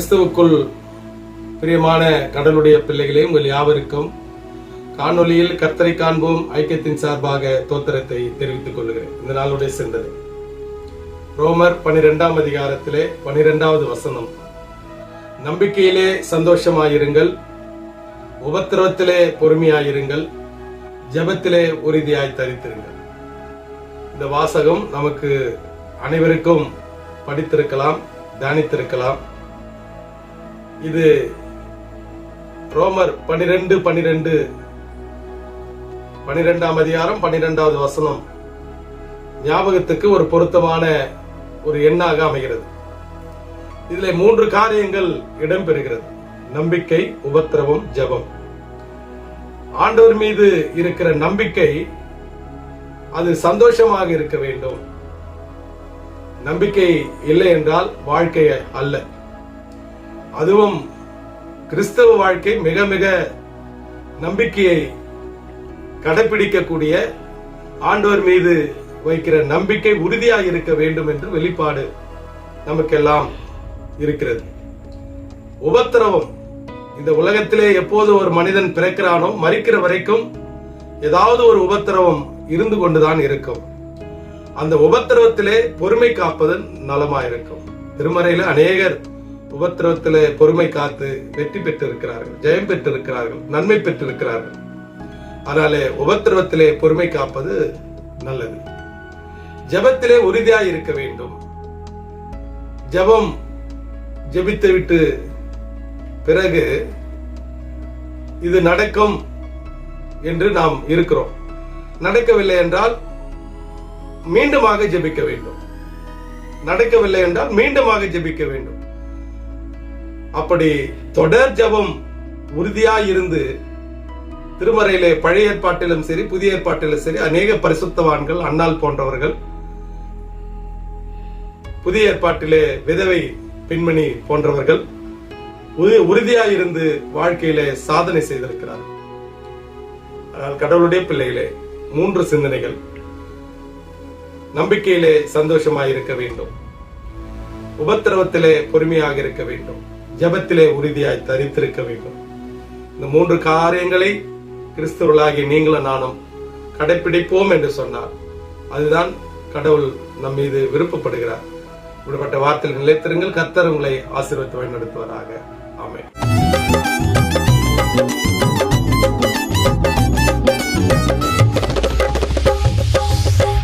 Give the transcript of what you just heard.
கிறிஸ்துவுக்குள் பிரியமான கடலுடைய பிள்ளைகளே உங்கள் யாவருக்கும் காணொலியில் கர்த்தரை காண்போம் ஐக்கியத்தின் சார்பாக தோத்திரத்தை தெரிவித்துக் கொள்கிறேன். இந்த நாளுடைய சிந்தனை ரோமர் பனிரெண்டாம் அதிகாரத்திலே பனிரெண்டாவது வசனம். நம்பிக்கையிலே சந்தோஷமாயிருங்கள் உபத்திரவத்திலே பொறுமையாயிருங்கள் ஜெபத்திலே உறுதியாய் தரித்திருங்கள். இந்த வாசகம் நமக்கு அனைவருக்கும் படித்திருக்கலாம் தியானித்திருக்கலாம். இது ரோமர் பனிரெண்டு பனிரெண்டு. பனிரெண்டாம் அதிகாரம் பனிரெண்டாவது வசனம். ஞாபகத்துக்கு ஒரு பொருத்தமான ஒரு எண்ணாக அமைகிறது. இதுல மூன்று காரியங்கள் இடம்பெறுகிறது. நம்பிக்கை உபத்திரவம் ஜெபம். ஆண்டவர் மீது இருக்கிற நம்பிக்கை அது சந்தோஷமாக இருக்க வேண்டும். நம்பிக்கை இல்லை என்றால் வாழ்க்கை அல்ல. அதுவும் கிறிஸ்தவ வாழ்க்கை மிக மிக நம்பிக்கையை கடைபிடிக்கக்கூடிய ஆண்டவர் மீது வைக்கிற நம்பிக்கை உறுதியாக இருக்க வேண்டும் என்று வெளிப்பாடு நமக்கெல்லாம் இருக்கிறது. உபத்திரவம். இந்த உலகத்திலே எப்போது ஒரு மனிதன் பிறக்கிறானோ மறிக்கிற வரைக்கும் ஏதாவது ஒரு உபத்திரவம் இருந்து கொண்டுதான் இருக்கும். அந்த உபத்திரவத்திலே பொறுமை காப்பது நலமா இருக்கும் திருமறையில அநேகர் உபத்திரவத்திலே பொறுமை காத்து வெற்றி பெற்றிருக்கிறார்கள் ஜெயம் பெற்றிருக்கிறார்கள் நன்மை பெற்றிருக்கிறார்கள். அதனாலே உபத்திரவத்திலே பொறுமை காப்பது நல்லது. ஜெபத்திலே உறுதியாய் இருக்க வேண்டும். ஜெபம் ஜபித்து விட்டு பிறகு இது நடக்கும் என்று நாம் இருக்கிறோம். நடக்கவில்லை என்றால் மீண்டுமாக ஜெபிக்க வேண்டும். நடக்கவில்லை என்றால் மீண்டுமாக ஜெபிக்க வேண்டும். அப்படி தொடர் ஜபம் உறுதியாய் இருந்து திருமறையிலே பழைய ஏற்பாட்டிலும் சரி புதிய ஏற்பாட்டிலும் சரி அநேக பரிசுத்தவான்கள் அண்ணால் போன்றவர்கள் புதிய ஏற்பாட்டிலே விதவை பின்மணி போன்றவர்கள் உறு- உறுதியாய் இருந்து வாழ்க்கையிலே சாதனை செய்திருக்கிறார்கள். ஆனால் கடவுளுடைய பிள்ளைகளே மூன்று சிந்தனைகள் நம்பிக்கையிலே சந்தோஷமாய் இருக்க வேண்டும். உபத்திரவத்திலே பொறுமையாக இருக்க வேண்டும். ஜெபத்திலே உறுதியாய் தரித்திருக்க வேண்டும். இந்த மூன்று காரியங்களை கிறிஸ்தவர்களாகிய நீங்களும் நானும் கடைபிடிப்போம் என்று சொன்னார். அதுதான் கடவுள் நம் மீது விருப்பப்படுகிறார். இப்படிப்பட்ட வார்த்தையில் நிலைத்திருங்கள். கர்த்தர் உங்களை ஆசீர்வத்து வழிநடத்துவராக. ஆமை